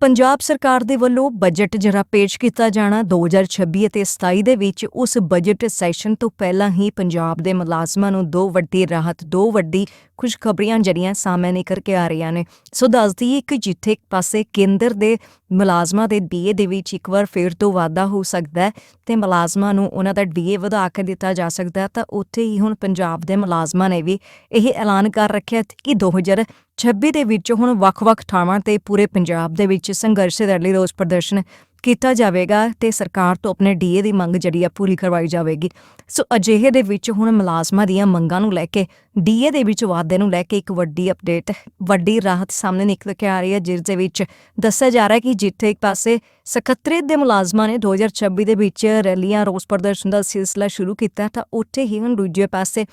ਪੰਜਾਬ ਸਰਕਾਰ ਦੇ ਵੱਲੋਂ ਬਜਟ ਜਿਹੜਾ ਪੇਸ਼ ਕੀਤਾ ਜਾਣਾ 2026 ਅਤੇ 27 ਦੇ ਵਿੱਚ ਉਸ ਬਜਟ ਸੈਸ਼ਨ ਤੋਂ ਪਹਿਲਾਂ ਹੀ ਪੰਜਾਬ ਦੇ ਮੁਲਾਜ਼ਮਾਂ ਨੂੰ ਦੋ ਵੱਡੀ ਰਾਹਤ, ਦੋ ਵੱਡੀ ਖੁਸ਼ਖਬਰੀਆਂ ਜਿਹੜੀਆਂ ਸਾਹਮਣੇ ਨਿਕਲ ਕੇ ਆ ਰਹੀਆਂ ਨੇ। ਸੋ ਦੱਸਦੀ ਹੈ ਕਿ ਜਿੱਥੇ ਇੱਕ ਪਾਸੇ ਕੇਂਦਰ ਦੇ ਮੁਲਾਜ਼ਮਾਂ ਦੇ ਡੀਏ ਦੇ ਵਿੱਚ ਇੱਕ ਵਾਰ ਫੇਰ ਤੋਂ ਵਾਧਾ ਹੋ ਸਕਦਾ ਹੈ ਤੇ ਮੁਲਾਜ਼ਮਾਂ ਨੂੰ ਉਹਨਾਂ ਦਾ ਡੀਏ ਵਧਾ ਕੇ ਦਿੱਤਾ ਜਾ ਸਕਦਾ ਹੈ, ਤਾਂ ਉੱਥੇ ਹੀ ਹੁਣ ਪੰਜਾਬ ਦੇ ਮੁਲਾਜ਼ਮਾਂ ਨੇ ਵੀ ਇਹ ਐਲਾਨ ਕਰ ਰੱਖਿਆ ਕਿ 2026 ਦੇ ਵਿੱਚ ਹੁਣ ਵੱਖ-ਵੱਖ ਥਾਵਾਂ ਤੇ ਪੂਰੇ ਪੰਜਾਬ ਦੇ ਵਿੱਚ ਸੰਘਰਸ਼ ਦੇ ਲਈ ਰੋਸ ਪ੍ਰਦਰਸ਼ਨ ਕੀਤਾ ਜਾਵੇਗਾ ਤੇ ਸਰਕਾਰ ਤੋਂ ਆਪਣੇ ਡੀਏ ਦੀ ਮੰਗ ਜਿਹੜੀ ਆ ਪੂਰੀ ਕਰਵਾਈ ਜਾਵੇਗੀ। ਸੋ ਅਜਿਹੇ ਦੇ ਵਿੱਚ ਹੁਣ ਮੁਲਾਜ਼ਮਾਂ ਦੀਆਂ ਮੰਗਾਂ ਨੂੰ ਲੈ ਕੇ, ਡੀਏ ਦੇ ਵਿੱਚ ਵਾਧੇ ਨੂੰ ਲੈ ਕੇ ਇੱਕ ਵੱਡੀ ਅਪਡੇਟ ਵੱਡੀ ਰਾਹਤ ਸਾਹਮਣੇ ਨਿਕਲ ਕੇ ਆ ਰਹੀ ਹੈ, ਜਿਸ ਦੇ ਵਿੱਚ ਦੱਸਿਆ ਜਾ ਰਿਹਾ ਹੈ ਕਿ ਜਿੱਥੇ ਇੱਕ ਪਾਸੇ ਸਕੱਤਰੇਤ ਦੇ ਮੁਲਾਜ਼ਮਾਂ ਨੇ 2026 ਦੇ ਵਿੱਚ ਰੈਲੀਆਂ, ਰੋਸ ਪ੍ਰਦਰਸ਼ਨ ਦਾ ਸਿਲਸਿਲਾ ਸ਼ੁਰੂ ਕੀਤਾ ਤਾਂ ਉੱਥੇ ਹੀ ਹੁਣ ਦੂਜੇ ਪਾਸੇ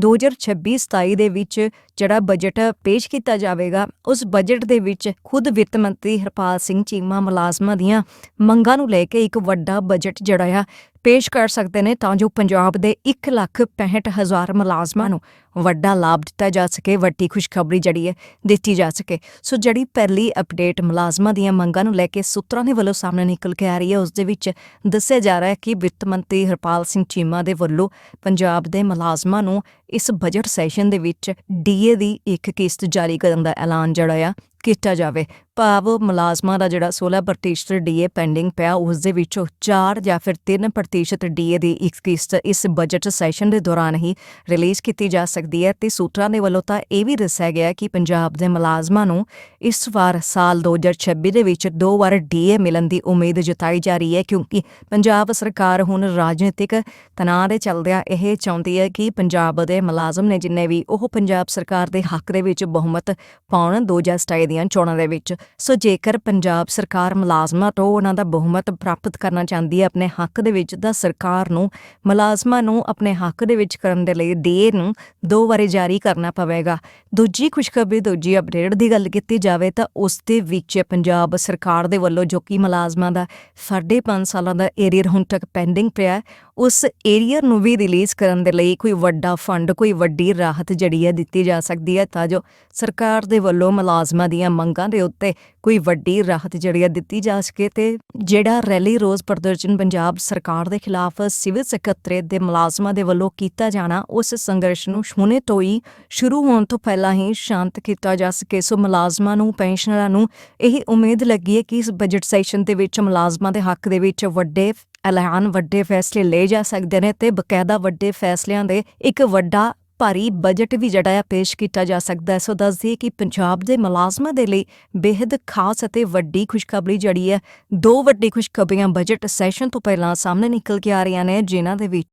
2026-27 ਦੇ ਵਿੱਚ ਜਿਹੜਾ ਬਜਟ ਪੇਸ਼ ਕੀਤਾ ਜਾਵੇਗਾ, ਉਸ ਬਜਟ ਦੇ ਵਿੱਚ ਖੁਦ ਵਿੱਤ ਮੰਤਰੀ ਹਰਪਾਲ ਸਿੰਘ ਚੀਮਾ ਮੁਲਾਜ਼ਮਾਂ ਦੀਆਂ ਮੰਗਾਂ ਨੂੰ ਲੈ ਕੇ ਇੱਕ ਵੱਡਾ ਬਜਟ ਜਿਹੜਾ ਆ ਪੇਸ਼ ਕਰ ਸਕਦੇ ਨੇ ਤਾਂ ਜੋ ਪੰਜਾਬ ਦੇ 1 ਲੱਖ 65 ਹਜ਼ਾਰ ਮੁਲਾਜ਼ਮਾਂ ਨੂੰ ਵੱਡਾ ਲਾਭ ਦਿੱਤਾ ਜਾ ਸਕੇ, ਵੱਡੀ ਖੁਸ਼ਖਬਰੀ ਜਿਹੜੀ ਹੈ ਦਿੱਤੀ ਜਾ ਸਕੇ। ਸੋ ਜਿਹੜੀ ਪਹਿਲੀ ਅਪਡੇਟ ਮੁਲਾਜ਼ਮਾਂ ਦੀਆਂ ਮੰਗਾਂ ਨੂੰ ਲੈ ਕੇ ਸੂਤਰਾਂ ਦੇ ਵੱਲੋਂ ਸਾਹਮਣੇ ਨਿਕਲ ਕੇ ਆ ਰਹੀ ਹੈ, ਉਸ ਦੇ ਵਿੱਚ ਦੱਸਿਆ ਜਾ ਰਿਹਾ ਹੈ ਕਿ ਵਿੱਤ ਮੰਤਰੀ ਹਰਪਾਲ ਸਿੰਘ ਚੀਮਾ ਦੇ ਵੱਲੋਂ ਪੰਜਾਬ ਦੇ ਮੁਲਾਜ਼ਮਾਂ ਨੂੰ ਇਸ ਬਜਟ ਸੈਸ਼ਨ ਦੇ ਵਿੱਚ ਡੀਏ ਦੀ ਇੱਕ ਕਿਸ਼ਤ ਜਾਰੀ ਕਰਨ ਦਾ ਐਲਾਨ ਜਿਹੜਾ ਆ ਕੀਤਾ ਜਾਵੇ। ਭਾਵ ਮੁਲਾਜ਼ਮਾਂ ਦਾ ਜਿਹੜਾ 16% ਡੀਏ ਪੈਂਡਿੰਗ ਪਿਆ, ਉਸ ਦੇ ਵਿੱਚੋਂ 4 ਜਾਂ ਫਿਰ 3% ਡੀਏ ਦੀ ਇੱਕ ਕਿਸ਼ਤ ਇਸ ਬਜਟ ਸੈਸ਼ਨ ਦੇ ਦੌਰਾਨ ਹੀ ਰਿਲੀਜ਼ ਕੀਤੀ ਜਾ ਸਕਦੀ ਹੈ ਤੇ ਸੂਤਰਾਂ ਦੇ ਵੱਲੋਂ ਤਾਂ ਇਹ ਵੀ ਦੱਸਿਆ ਗਿਆ ਕਿ ਪੰਜਾਬ ਦੇ ਮੁਲਾਜ਼ਮਾਂ ਨੂੰ ਇਸ ਵਾਰ ਸਾਲ 2026 ਦੇ ਵਿੱਚ ਦੋ ਵਾਰ ਡੀਏ ਮਿਲਣ ਦੀ ਉਮੀਦ ਜਤਾਈ ਜਾ ਰਹੀ ਹੈ, ਕਿਉਂਕਿ ਪੰਜਾਬ ਸਰਕਾਰ ਹੁਣ ਰਾਜਨੀਤਿਕ ਤਣਾਅ ਦੇ ਚੱਲਦਿਆਂ ਇਹ ਚਾਹੁੰਦੀ ਹੈ ਕਿ ਪੰਜਾਬ ਦੇ ਮੁਲਾਜ਼ਮ ਨੇ ਜਿੰਨੇ ਵੀ ਉਹ ਪੰਜਾਬ ਸਰਕਾਰ ਦੇ ਹੱਕ ਦੇ ਵਿੱਚ ਬਹੁਮਤ ਪਾਉਣ 2027 ਦੀਆਂ ਚੋਣਾਂ ਦੇ ਵਿੱਚ ਸੋ ਜੇਕਰ ਪੰਜਾਬ ਸਰਕਾਰ ਮੁਲਾਜ਼ਮਾਂ ਤੋਂ ਉਹਨਾਂ ਦਾ ਬਹੁਮਤ ਪ੍ਰਾਪਤ ਕਰਨਾ ਚਾਹੁੰਦੀ ਹੈ, ਆਪਣੇ ਹੱਕ ਦੇ ਵਿੱਚ ਤਾਂ ਸਰਕਾਰ ਨੂੰ ਮੁਲਾਜ਼ਮਾਂ ਨੂੰ ਆਪਣੇ ਹੱਕ ਦੇ ਵਿੱਚ ਕਰਨ ਦੇ ਲਈ ਡੇ ਨੂੰ ਦੋ ਵਾਰੀ ਜਾਰੀ ਕਰਨਾ ਪਵੇਗਾ। ਦੂਜੀ ਖੁਸ਼ਖਬਰੀ, ਦੂਜੀ ਅਪਡੇਟ ਦੀ ਗੱਲ ਕੀਤੀ ਜਾਵੇ ਤਾਂ ਉਸ ਦੇ ਵਿੱਚ ਪੰਜਾਬ ਸਰਕਾਰ ਦੇ ਵੱਲੋਂ ਜੋ ਕਿ ਮੁਲਾਜ਼ਮਾਂ ਦਾ 5.5 ਸਾਲਾਂ ਦਾ ਏਰੀਅਰ ਹੁਣ ਤੱਕ ਪੈਂਡਿੰਗ ਪਿਆ, ਉਸ ਏਰੀਅਰ ਨੂੰ ਵੀ ਰਿਲੀਜ਼ ਕਰਨ ਦੇ ਲਈ ਕੋਈ ਵੱਡਾ ਫੰਡ, ਕੋਈ ਵੱਡੀ ਰਾਹਤ ਜਿਹੜੀ ਹੈ ਦਿੱਤੀ ਜਾ ਸਕਦੀ ਹੈ ਤਾਂ ਜੋ ਸਰਕਾਰ ਦੇ ਵੱਲੋਂ ਮੁਲਾਜ਼ਮਾਂ ਦੀਆਂ ਮੰਗਾਂ ਦੇ ਉੱਤੇ ਕੋਈ ਵੱਡੀ ਰਾਹਤ ਜਿਹੜੀ ਹੈ ਦਿੱਤੀ ਜਾ ਸਕੇ ਤੇ ਜਿਹੜਾ ਰੈਲੀ ਰੋਜ਼ ਪ੍ਰਦਰਸ਼ਨ ਪੰਜਾਬ ਸਰਕਾਰ ਦੇ ਖਿਲਾਫ ਸਿਵਲ ਸਕੱਤਰੇਤ ਦੇ ਮੁਲਾਜ਼ਮਾਂ ਦੇ ਵੱਲੋਂ ਕੀਤਾ ਜਾਣਾ, ਉਸ ਸੰਘਰਸ਼ ਨੂੰ ਹੁਣੇ ਤੋਂ ਹੀ ਸ਼ੁਰੂ ਹੋਣ ਤੋਂ ਪਹਿਲਾਂ ਹੀ ਸ਼ਾਂਤ ਕੀਤਾ ਜਾ ਸਕੇ। ਸੋ ਮੁਲਾਜ਼ਮਾਂ ਨੂੰ, ਪੈਨਸ਼ਨਰਾਂ ਨੂੰ ਇਹ ਉਮੀਦ ਲੱਗੀ ਹੈ ਕਿ ਇਸ ਬਜਟ ਸੈਸ਼ਨ ਦੇ ਵਿੱਚ ਮੁਲਾਜ਼ਮਾਂ ਦੇ ਹੱਕ ਦੇ ਵਿੱਚ ਵੱਡੇ ਐਲਾਨ, ਵੱਡੇ ਫੈਸਲੇ ਲਏ ਜਾ ਸਕਦੇ ਨੇ ਤੇ ਬਕਾਇਦਾ ਵੱਡੇ ਫੈਸਲਿਆਂ ਦੇ ਇੱਕ ਵੱਡਾ ਭਾਰੀ ਬਜਟ ਵੀ ਜਿਹੜਾ ਆ ਪੇਸ਼ ਕੀਤਾ ਜਾ ਸਕਦਾ ਹੈ। ਸੋ ਦੱਸਦੀ ਕਿ ਪੰਜਾਬ ਦੇ ਮੁਲਾਜ਼ਮਾਂ ਦੇ ਲਈ ਬੇहद ਖਾਸ ਅਤੇ ਵੱਡੀ ਖੁਸ਼ਖਬਰੀ ਜਿਹੜੀ ਹੈ, ਦੋ ਵੱਡੀ ਖੁਸ਼ਖਬਰੀਆਂ ਬਜਟ ਸੈਸ਼ਨ ਤੋਂ ਪਹਿਲਾਂ ਸਾਹਮਣੇ ਨਿਕਲ ਕੇ ਆ ਰਹੀਆਂ ਨੇ, ਜਿਨ੍ਹਾਂ ਦੇ ਵਿੱਚ